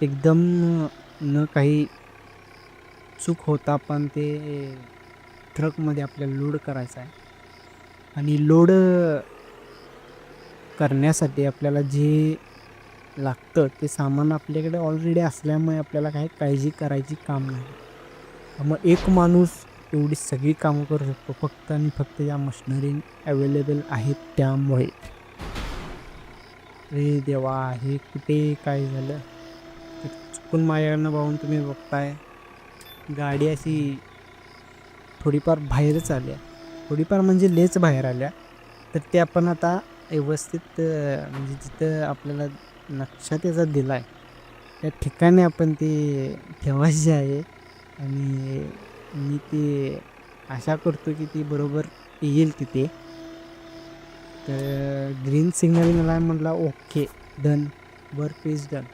एकदम न काही चूक होता पण ते ट्रकमध्ये आपल्याला लोड करायचं आहे. आणि लोड करण्यासाठी आपल्याला जे लागतं ते सामान आपल्याकडे ऑलरेडी असल्यामुळे आपल्याला काही काळजी करायची काम नाही. मग एक माणूस एवढी सगळी कामं करू शकतो. फक्त आणि फक्त या मशिनरी अवेलेबल आहेत त्यामुळे. रे देवा हे कुठे काय झालं? पण मायानं माझ्याकडनं पाहून तुम्ही बघताय. गाडी अशी थोडीफार बाहेरच आल्या थोडीफार म्हणजे लेच बाहेर आल्या तर ते आपण आता व्यवस्थित म्हणजे जिथं आपल्याला नक्षा त्याचा दिला आहे त्या ठिकाणी आपण ते ठेवायचे आहे. आणि मी ते आशा करतो की ती बरोबर येईल तिथे. तर ग्रीन सिग्नल मला म्हटला ओके डन वर पेज डन